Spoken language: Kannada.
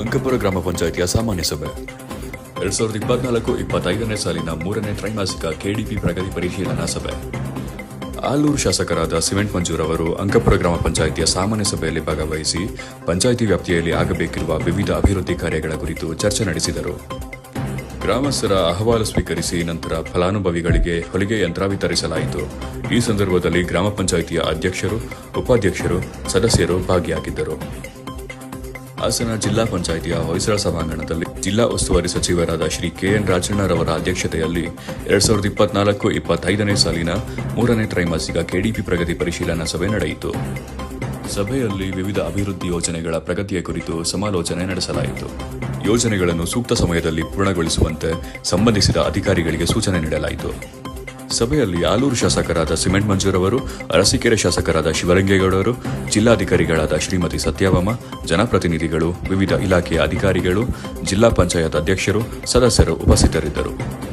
ಅಂಕಪುರ ಗ್ರಾಮ ಪಂಚಾಯಿತಿಯ ಸಾಮಾನ್ಯ ಸಭೆ. ಎರಡ್ ಸಾವಿರದ ಇಪ್ಪತ್ನಾಲ್ಕು ಇಪ್ಪತ್ತೈದನೇ ಸಾಲಿನ ಮೂರನೇ ತ್ರೈಮಾಸಿಕ ಕೆಡಿಪಿ ಪ್ರಗತಿ ಪರಿಶೀಲನಾ ಸಭೆ. ಆಲೂರು ಶಾಸಕರಾದ ಸಿಮೆಂಟ್ ಮಂಜೂರ್ ಅವರು ಅಂಕಪುರ ಗ್ರಾಮ ಪಂಚಾಯಿತಿಯ ಸಾಮಾನ್ಯ ಸಭೆಯಲ್ಲಿ ಭಾಗವಹಿಸಿ ಪಂಚಾಯಿತಿ ವ್ಯಾಪ್ತಿಯಲ್ಲಿ ಆಗಬೇಕಿರುವ ವಿವಿಧ ಅಭಿವೃದ್ಧಿ ಕಾರ್ಯಗಳ ಕುರಿತು ಚರ್ಚೆ ನಡೆಸಿದರು. ಗ್ರಾಮಸ್ಥರ ಅಹವಾಲು ಸ್ವೀಕರಿಸಿ ನಂತರ ಫಲಾನುಭವಿಗಳಿಗೆ ಹೊಲಿಗೆ ಯಂತ್ರ ವಿತರಿಸಲಾಯಿತು. ಈ ಸಂದರ್ಭದಲ್ಲಿ ಗ್ರಾಮ ಪಂಚಾಯಿತಿಯ ಅಧ್ಯಕ್ಷರು, ಉಪಾಧ್ಯಕ್ಷರು, ಸದಸ್ಯರು ಭಾಗಿಯಾಗಿದ್ದರು. ಹಾಸನ ಜಿಲ್ಲಾ ಪಂಚಾಯಿತಿಯ ಹೊಯ್ಸಳ ಸಭಾಂಗಣದಲ್ಲಿ ಜಿಲ್ಲಾ ಉಸ್ತುವಾರಿ ಸಚಿವರಾದ ಶ್ರೀ ಕೆಎನ್ ರಾಜಣ್ಣರವರ ಅಧ್ಯಕ್ಷತೆಯಲ್ಲಿ ಎರಡ್ ಸಾವಿರದ ಇಪ್ಪತ್ನಾಲ್ಕು ಇಪ್ಪತ್ತೈದನೇ ಸಾಲಿನ ಮೂರನೇ ತ್ರೈಮಾಸಿಕ ಕೆಡಿಪಿ ಪ್ರಗತಿ ಪರಿಶೀಲನಾ ಸಭೆ ನಡೆಯಿತು. ಸಭೆಯಲ್ಲಿ ವಿವಿಧ ಅಭಿವೃದ್ಧಿ ಯೋಜನೆಗಳ ಪ್ರಗತಿಯ ಕುರಿತು ಸಮಾಲೋಚನೆ ನಡೆಸಲಾಯಿತು. ಯೋಜನೆಗಳನ್ನು ಸೂಕ್ತ ಸಮಯದಲ್ಲಿ ಪೂರ್ಣಗೊಳಿಸುವಂತೆ ಸಂಬಂಧಿಸಿದ ಅಧಿಕಾರಿಗಳಿಗೆ ಸೂಚನೆ ನೀಡಲಾಯಿತು. ಸಭೆಯಲ್ಲಿ ಆಲೂರು ಶಾಸಕರಾದ ಸಿಮೆಂಟ್ ಮಂಜೂರ್ ಅವರು, ಅರಸೀಕೆರೆ ಶಾಸಕರಾದ ಶಿವಲಿಂಗೇಗೌಡರು ಜಿಲ್ಲಾಧಿಕಾರಿಗಳಾದ ಶ್ರೀಮತಿ ಸತ್ಯಭಾಮ ಜನಪ್ರತಿನಿಧಿಗಳು, ವಿವಿಧ ಇಲಾಖೆಯ ಅಧಿಕಾರಿಗಳು, ಜಿಲ್ಲಾ ಪಂಚಾಯತ್ ಅಧ್ಯಕ್ಷರು, ಸದಸ್ಯರು ಉಪಸ್ಥಿತರಿದ್ದರು.